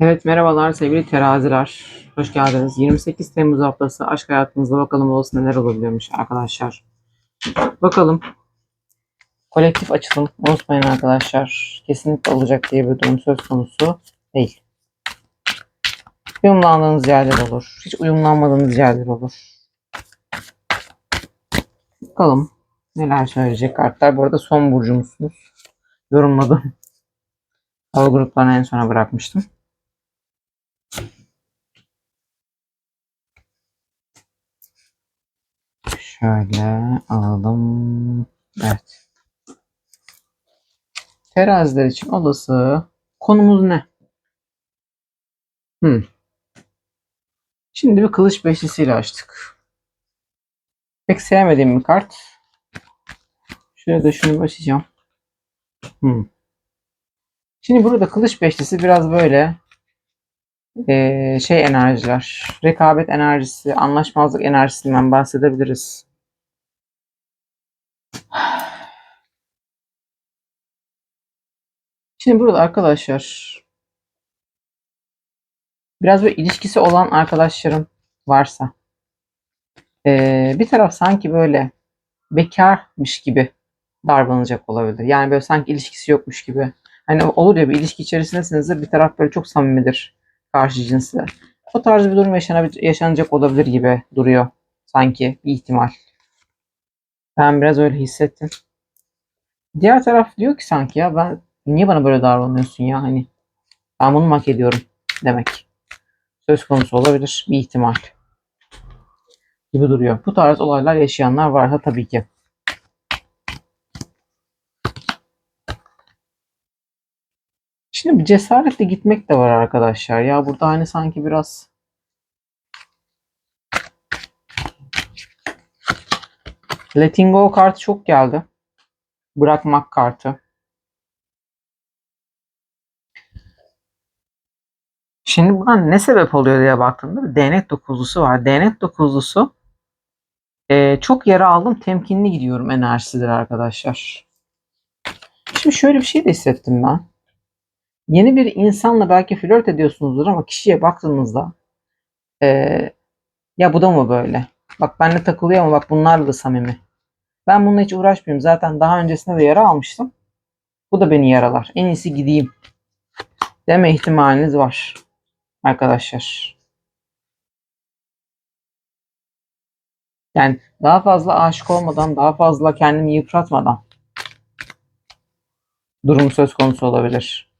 Evet merhabalar sevgili teraziler. Hoş geldiniz. 28 Temmuz haftası aşk hayatınızda bakalım olası neler olabiliyormuş arkadaşlar. Bakalım. Kolektif açılım unutmayın arkadaşlar. Kesinlikle olacak diye bir durum söz konusu değil. Uyumlandığınız yerler olur. Hiç uyumlanmadığınız yerler olur. Bakalım neler söyleyecek kartlar. Bu arada son burcumuzsunuz. Yorumladım. Hava gruplarını en sona bırakmıştım. Şöyle alalım. Evet. Teraziler için olası konumuz ne? Hmm. Şimdi bir kılıç beşlisiyle açtık. Pek sevmediğim bir kart. Şöyle de şunu açacağım. Hmm. Şimdi burada kılıç beşlisi biraz böyle eee, şey enerjiler, rekabet enerjisi, anlaşmazlık enerjisinden bahsedebiliriz. Şimdi burada arkadaşlar biraz böyle ilişkisi olan arkadaşlarım varsa eee, bir taraf sanki böyle bekarmış gibi davranacak olabilir. Yani böyle sanki ilişkisi yokmuş gibi. Hani olur ya bir ilişki içerisindesinizdir bir taraf böyle çok samimidir karşı cinsle. O tarz bir durum yaşanacak olabilir gibi duruyor sanki bir ihtimal. Ben biraz öyle hissettim. Diğer taraf diyor ki sanki ya ben niye bana böyle davranıyorsun ya hani ben bunu hak ediyorum demek. Söz konusu olabilir bir ihtimal gibi duruyor. Bu tarz olaylar yaşayanlar varsa tabii ki. Şimdi bir cesaretle gitmek de var arkadaşlar. Ya burada hani sanki biraz Letting go kartı çok geldi. Bırakmak kartı. Şimdi buna ne sebep oluyor diye baktığımda değnek dokuzlusu var. Değnek dokuzlusu eee, çok yara aldım temkinli gidiyorum enerjisidir arkadaşlar. Şimdi şöyle bir şey de hissettim ben. Yeni bir insanla belki flört ediyorsunuzdur ama kişiye baktığınızda eee, ya bu da mı böyle? Bak benimle takılıyor ama bak bunlarla da samimi. Ben bununla hiç uğraşmıyorum. Zaten daha öncesinde de yara almıştım. Bu da beni yaralar. En iyisi gideyim deme ihtimaliniz var arkadaşlar. Yani daha fazla aşık olmadan, daha fazla kendimi yıpratmadan durum söz konusu olabilir.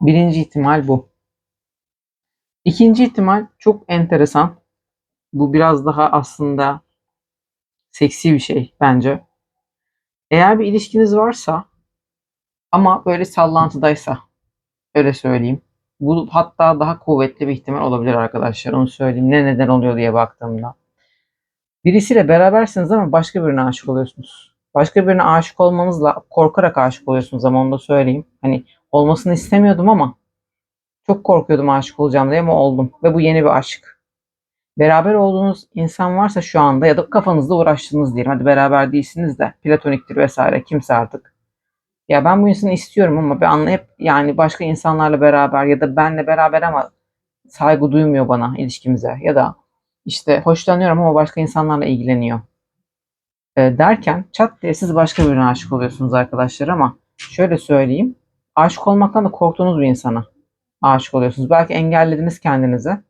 Birinci ihtimal bu. İkinci ihtimal çok enteresan. Bu biraz daha aslında seksi bir şey bence. Eğer bir ilişkiniz varsa ama böyle sallantıdaysa öyle söyleyeyim. Bu hatta daha kuvvetli bir ihtimal olabilir arkadaşlar. Onu söyleyeyim. Ne neden oluyor diye baktığımda. Birisiyle berabersiniz ama başka birine aşık oluyorsunuz. Başka birine aşık olmanızla korkarak aşık oluyorsunuz ama onu da söyleyeyim. Hani olmasını istemiyordum ama çok korkuyordum aşık olacağım diye ama oldum. Ve bu yeni bir aşk. Beraber olduğunuz insan varsa şu anda ya da kafanızda uğraştığınız diyelim. Hadi beraber değilsiniz de platoniktir vesaire kimse artık. Ya ben bu insanı istiyorum ama ben anlayıp yani başka insanlarla beraber ya da benle beraber ama saygı duymuyor bana ilişkimize ya da işte hoşlanıyorum ama başka insanlarla ilgileniyor. E, derken çat diye siz başka birine aşık oluyorsunuz arkadaşlar ama şöyle söyleyeyim. Aşık olmaktan da korktuğunuz bir insana aşık oluyorsunuz. Belki engellediniz kendinize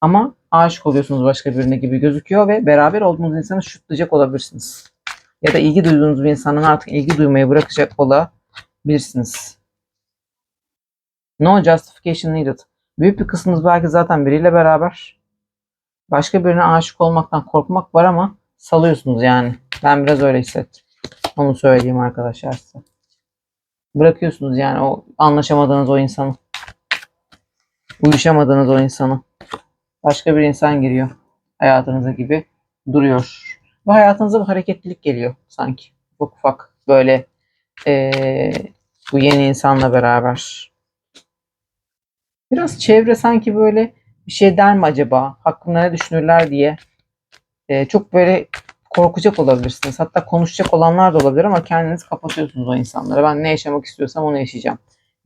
ama aşık oluyorsunuz başka birine gibi gözüküyor ve beraber olduğunuz insanı şutlayacak olabilirsiniz. Ya da ilgi duyduğunuz bir insanın artık ilgi duymayı bırakacak olabilirsiniz. No justification needed. Büyük bir kısmınız belki zaten biriyle beraber. Başka birine aşık olmaktan korkmak var ama salıyorsunuz yani. Ben biraz öyle hissettim. Onu söyleyeyim arkadaşlar size. Bırakıyorsunuz yani o anlaşamadığınız o insanı. Uyuşamadığınız o insanı. Başka bir insan giriyor hayatınıza gibi duruyor. Ve hayatınıza bir hareketlilik geliyor sanki. Ufak ufak böyle eee, bu yeni insanla beraber. Biraz çevre sanki böyle bir şey der mi acaba? Hakkında ne düşünürler diye e, çok böyle korkacak olabilirsiniz. Hatta konuşacak olanlar da olabilir ama kendiniz kapatıyorsunuz o insanlara. Ben ne yaşamak istiyorsam onu yaşayacağım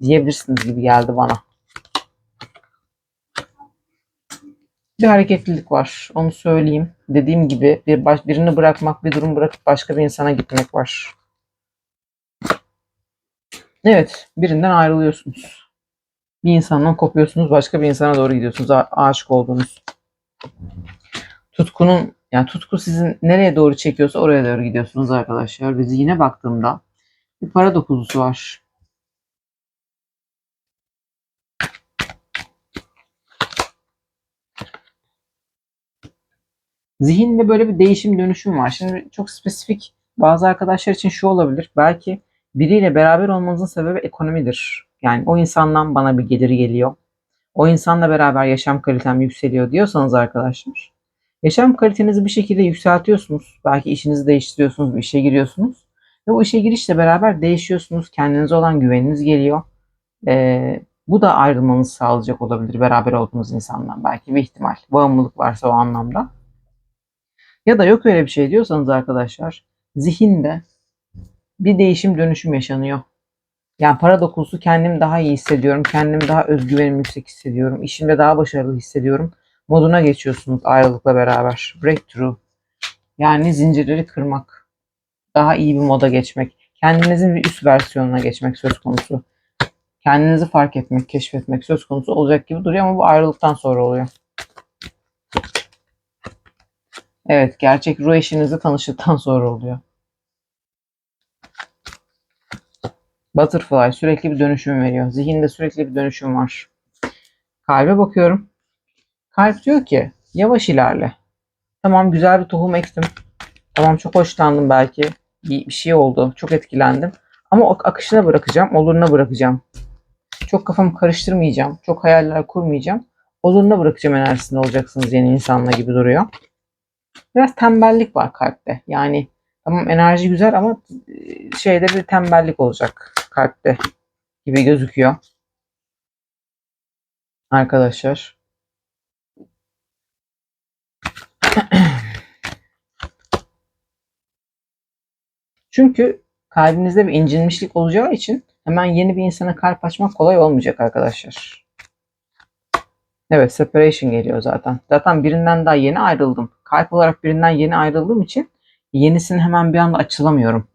diyebilirsiniz gibi geldi bana. Bir hareketlilik var. Onu söyleyeyim. Dediğim gibi bir baş, birini bırakmak, bir durum bırakıp başka bir insana gitmek var. Evet, birinden ayrılıyorsunuz. Bir insandan kopuyorsunuz, başka bir insana doğru gidiyorsunuz. A- aşık olduğunuz. Tutkunun, yani tutku sizin nereye doğru çekiyorsa oraya doğru gidiyorsunuz arkadaşlar. Ve yine baktığımda bir para dokuzusu var. Zihinde böyle bir değişim dönüşüm var. Şimdi çok spesifik bazı arkadaşlar için şu olabilir. Belki biriyle beraber olmanızın sebebi ekonomidir. Yani o insandan bana bir gelir geliyor. O insanla beraber yaşam kalitem yükseliyor diyorsanız arkadaşlar. Yaşam kalitenizi bir şekilde yükseltiyorsunuz. Belki işinizi değiştiriyorsunuz, bir işe giriyorsunuz. Ve o işe girişle beraber değişiyorsunuz. Kendinize olan güveniniz geliyor. Ee, bu da ayrılmanızı sağlayacak olabilir beraber olduğunuz insandan. Belki bir ihtimal. Bağımlılık varsa o anlamda. Ya da yok öyle bir şey diyorsanız arkadaşlar zihinde bir değişim dönüşüm yaşanıyor. Yani para dokusu kendim daha iyi hissediyorum. Kendim daha özgüvenim yüksek hissediyorum. İşimde daha başarılı hissediyorum. Moduna geçiyorsunuz ayrılıkla beraber. Breakthrough. Yani zincirleri kırmak. Daha iyi bir moda geçmek. Kendinizin bir üst versiyonuna geçmek söz konusu. Kendinizi fark etmek, keşfetmek söz konusu olacak gibi duruyor ama bu ayrılıktan sonra oluyor. Evet, gerçek ruh eşinizle tanıştıktan sonra oluyor. Butterfly sürekli bir dönüşüm veriyor. Zihinde sürekli bir dönüşüm var. Kalbe bakıyorum. Kalp diyor ki yavaş ilerle. Tamam güzel bir tohum ektim. Tamam çok hoşlandım belki. Bir, bir şey oldu. Çok etkilendim. Ama akışına bırakacağım. Oluruna bırakacağım. Çok kafamı karıştırmayacağım. Çok hayaller kurmayacağım. Oluruna bırakacağım enerjisinde olacaksınız yeni insanla gibi duruyor. Biraz tembellik var kalpte. Yani tamam enerji güzel ama e, şeyde bir tembellik olacak kalpte gibi gözüküyor. Arkadaşlar. Çünkü kalbinizde bir incinmişlik olacağı için hemen yeni bir insana kalp açmak kolay olmayacak arkadaşlar. Evet separation geliyor zaten. Zaten birinden daha yeni ayrıldım. Kalp olarak birinden yeni ayrıldığım için yenisini hemen bir anda açılamıyorum.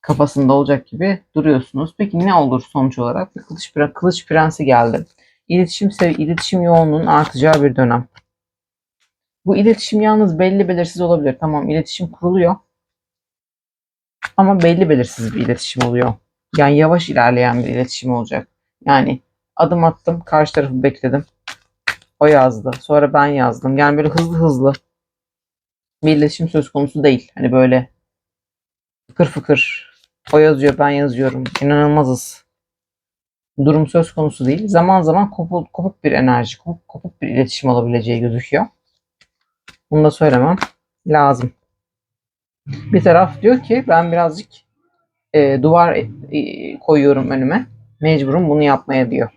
Kafasında olacak gibi duruyorsunuz. Peki ne olur sonuç olarak? Kılıç, kılıç prensi geldi. İletişim, iletişim yoğunluğunun artacağı bir dönem. Bu iletişim yalnız belli belirsiz olabilir. Tamam iletişim kuruluyor. Ama belli belirsiz bir iletişim oluyor. Yani yavaş ilerleyen bir iletişim olacak. Yani adım attım, karşı tarafı bekledim. O yazdı. Sonra ben yazdım. Yani böyle hızlı hızlı bir iletişim söz konusu değil. Hani böyle fıkır fıkır o yazıyor ben yazıyorum. İnanılmazız. Durum söz konusu değil. Zaman zaman kopuk, kopuk bir enerji, kopuk, kopuk bir iletişim olabileceği gözüküyor. Bunu da söylemem lazım. Bir taraf diyor ki ben birazcık e, duvar e, koyuyorum önüme. Mecburum bunu yapmaya diyor.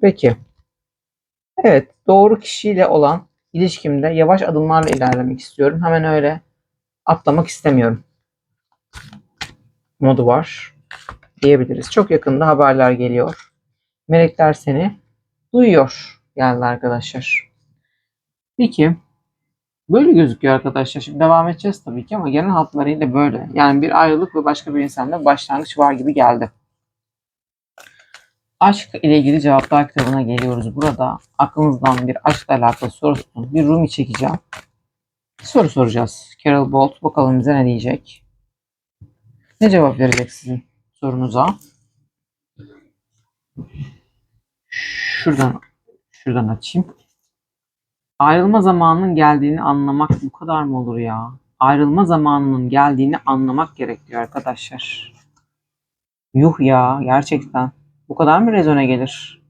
Peki. Evet, doğru kişiyle olan ilişkimde yavaş adımlarla ilerlemek istiyorum. Hemen öyle atlamak istemiyorum. Modu var diyebiliriz. Çok yakında haberler geliyor. Melekler seni duyuyor geldi arkadaşlar. Peki böyle gözüküyor arkadaşlar. Şimdi devam edeceğiz tabii ki ama genel hatlarıyla böyle. Yani bir ayrılık ve başka bir insanla başlangıç var gibi geldi. Aşk ile ilgili cevaplar kitabına geliyoruz. Burada aklınızdan bir aşkla alakalı soru tutun. Bir Rumi çekeceğim. Bir soru soracağız. Carol Bolt bakalım bize ne diyecek. Ne cevap verecek sizin sorunuza? Şuradan şuradan açayım. Ayrılma zamanının geldiğini anlamak bu kadar mı olur ya? Ayrılma zamanının geldiğini anlamak gerekiyor arkadaşlar. Yuh ya gerçekten. Bu kadar mı rezone gelir?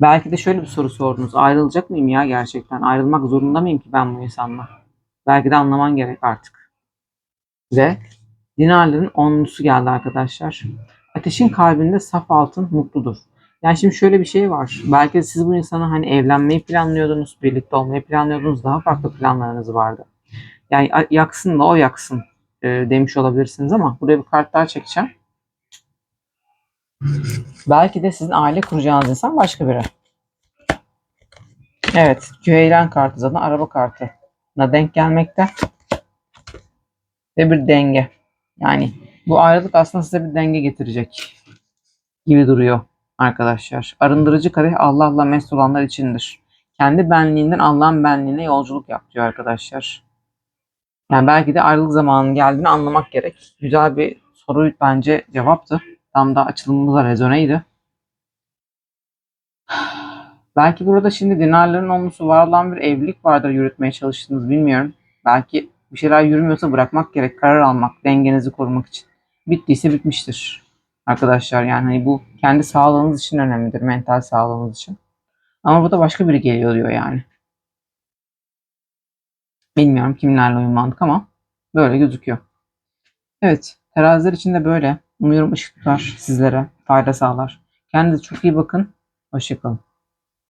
Belki de şöyle bir soru sordunuz. Ayrılacak mıyım ya gerçekten? Ayrılmak zorunda mıyım ki ben bu insanla? Belki de anlaman gerek artık. Ve dinarların onlusu geldi arkadaşlar. Ateşin kalbinde saf altın mutludur. Yani şimdi şöyle bir şey var. Belki de siz bu insana hani evlenmeyi planlıyordunuz, birlikte olmayı planlıyordunuz, daha farklı planlarınız vardı. Yani yaksın da o yaksın e, demiş olabilirsiniz ama buraya bir kart daha çekeceğim. Belki de sizin aile kuracağınız insan başka biri. Evet, Cüheylan kartı zaten araba kartı. Na denk gelmekte. Ve bir denge. Yani bu ayrılık aslında size bir denge getirecek gibi duruyor arkadaşlar. Arındırıcı kadeh Allah'la mest olanlar içindir. Kendi benliğinden Allah'ın benliğine yolculuk yap diyor arkadaşlar. Yani belki de ayrılık zamanının geldiğini anlamak gerek. Güzel bir soru bence cevaptı. Tam da açılımımıza rezoneydi. Belki burada şimdi dinarların olması var olan bir evlilik vardır yürütmeye çalıştığınız bilmiyorum. Belki bir şeyler yürümüyorsa bırakmak gerek, karar almak, dengenizi korumak için. Bittiyse bitmiştir arkadaşlar. Yani hani bu kendi sağlığınız için önemlidir, mental sağlığınız için. Ama burada başka biri geliyor diyor yani. Bilmiyorum kimlerle uyumlandık ama böyle gözüküyor. Evet, teraziler için de böyle. Umuyorum ışık tutar sizlere, fayda sağlar. Kendinize çok iyi bakın. Hoşçakalın.